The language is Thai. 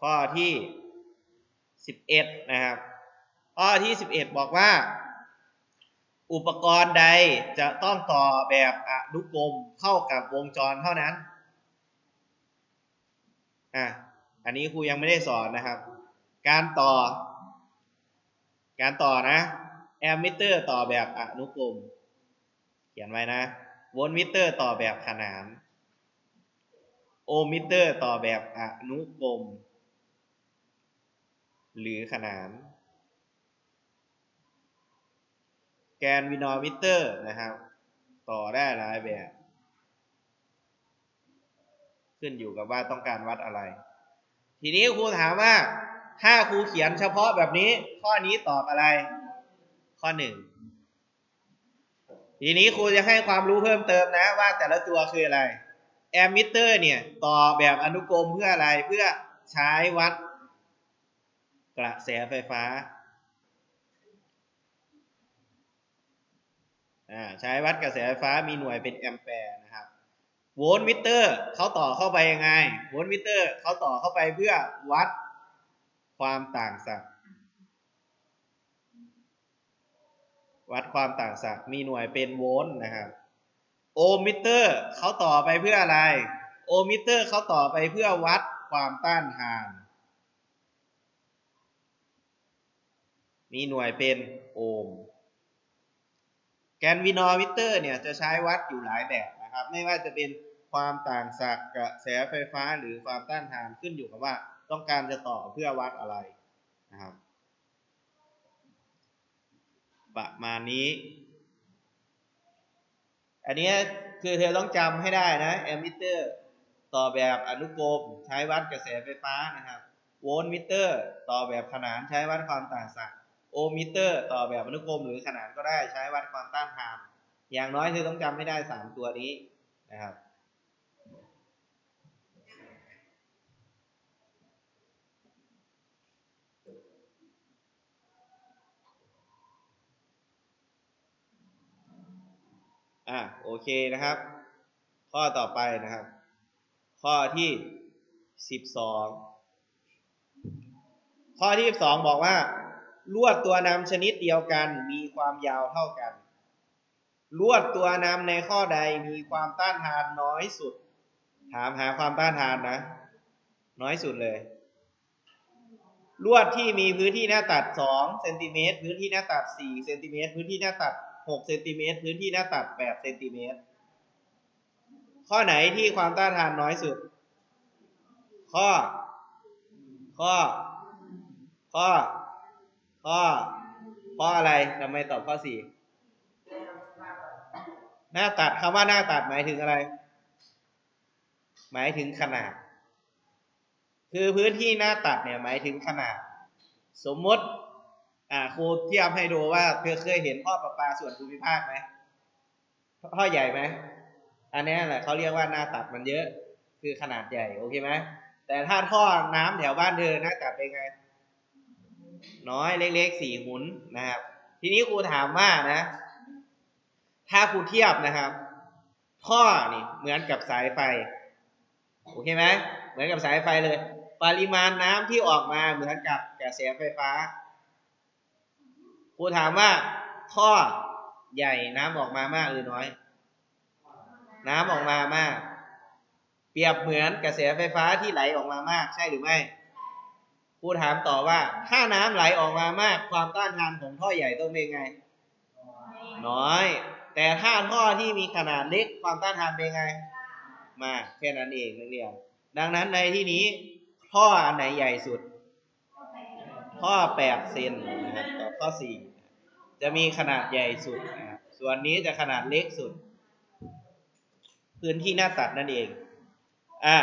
ข้อที่สิบเอ็ดนะครับ ข้อที่สิบเอ็ดบอกว่า อุปกรณ์ใดจะต้องต่อแบบอนุกรมเข้ากับวงจรเท่านั้นอะอันนี้ครูยังไม่ได้สอนนะครับ การต่อ การต่อนะแอมมิเตอร์ต่อแบบอนุกรมเขียนไว้นะโวลต์มิเตอร์ต่อแบบขนาน โอห์มมิเตอร์ต่อแบบอนุกรม หรือขนาน แกนวินอมิเตอร์นะครับ ต่อได้หลายแบบ ขึ้นอยู่กับว่าต้องการวัดอะไร ทีนี้ครูถามว่า ถ้าครูเขียนเฉพาะแบบนี้ ข้อนี้ตอบอะไร ข้อหนึ่งทีนี้ครูจะให้ความรู้เพิ่มเติมนะว่าแต่ละตัวคืออะไรแอมมิเตอร์เนี่ยต่อแบบอนุกรมเพื่ออะไรเพื่อใช้วัด กระแสไฟฟ้าใช้วัดกระแสไฟฟ้ามีหน่วยเป็นแอมแปร์นะครับ โวลต์มิเตอร์เขาต่อเข้าไปยังไง โวลต์มิเตอร์เขาต่อเข้าไปเพื่อวัดความต่างศักย์วัดความต่างศักย์มีหน่วยเป็นโวลต์นะครับ โอห์มมิเตอร์เขาต่อไปเพื่ออะไร โอห์มมิเตอร์เขาต่อไปเพื่อวัดความต้านทาน มีหน่วยเป็นโอห์มแกนวินอมิเตอร์เนี่ยจะใช้วัดอยู่หลายแบบนะครับ ไม่ว่าจะเป็นความต่างศักย์กระแสไฟฟ้าหรือความต้านทานขึ้นอยู่กับว่าต้องการจะต่อเพื่อวัดอะไรนะครับ ประมาณนี้ อันนี้คือเธอต้องจำให้ได้นะแอมมิเตอร์ต่อแบบอนุกรมใช้วัดกระแสไฟฟ้านะครับ โวลต์มิเตอร์ ต่อแบบขนานใช้วัดความต่างศักย์ โอมิเตอร์ ต่อแบบอนุกรมหรือขนานก็ได้ใช้วัดความต้านทาน อย่างน้อยเธอต้องจำให้ได้สามตัวนี้นะครับอะโอเคนะครับ ข้อต่อไปนะครับ ข้อที่สิบสองข้อที่สิบสองบอกว่า ลวดตัวนำชนิดเดียวกันมีความยาวเท่ากัน ลวดตัวนำในข้อใดมีความต้านทานน้อยสุด ถามหาความต้านทานนะ น้อยสุดเลย ลวดที่มีพื้นที่หน้าตัด2เซนติเมตรพื้นที่หน้าตัด4เซนติเมตรพื้นที่หน้าตัด6เซนติเมตรพื้นที่หน้าตัด8เซนติเมตรข้อไหนที่ความต้านทานน้อยสุด ข้อ ข้อ ข้อ ข้อ ข้ออะไรทำไมตอบข้อสี่หน้าตัดคำว่าหน้าตัดหมายถึงอะไร หมายถึงขนาด คือพื้นที่หน้าตัดเนี่ยหมายถึงขนาด สมมติ อ่าครูเทียบให้ดูว่าเธอเคยเห็นท่อประปาส่วนภูมิภาคไหมท่อใหญ่ไหมอันนี้แหละเขาเรียกว่าหน้าตัดมันเยอะ คือขนาดใหญ่โอเคไหมแต่ถ้าท่อน้ำแถวบ้านเธอหน้าตัดเป็นไง น้อยเล็กๆสี่หุนนะครับ ทีนี้ครูถามว่านะ ถ้าครูเทียบนะครับ ท่อนี่เหมือนกับสายไฟโอเคไหมเหมือนกับสายไฟเลย ปริมาณน้ำที่ออกมาเหมือนกับกระแสไฟฟ้าครูถามว่าท่อใหญ่น้ำออกมามากหรือน้อย น้ำออกมามาก เปรียบเหมือนกระแสไฟฟ้าที่ไหลออกมามาก ใช่หรือไม่ ครูถามต่อว่า ถ้าน้ำไหลออกมามาก ความต้านทานของท่อใหญ่ต้องเป็นไง น้อย แต่ถ้าท่อที่มีขนาดเล็กความต้านทานเป็นไง มากแค่นั้นเองนักเรียนดังนั้นในที่นี้ ท่ออันไหนใหญ่สุด ท่อแปดเซนนะครับต่อข้อสี่จะมีขนาดใหญ่สุดนะครับส่วนนี้จะขนาดเล็กสุด พื้นที่หน้าตัดนั่นเอง อะ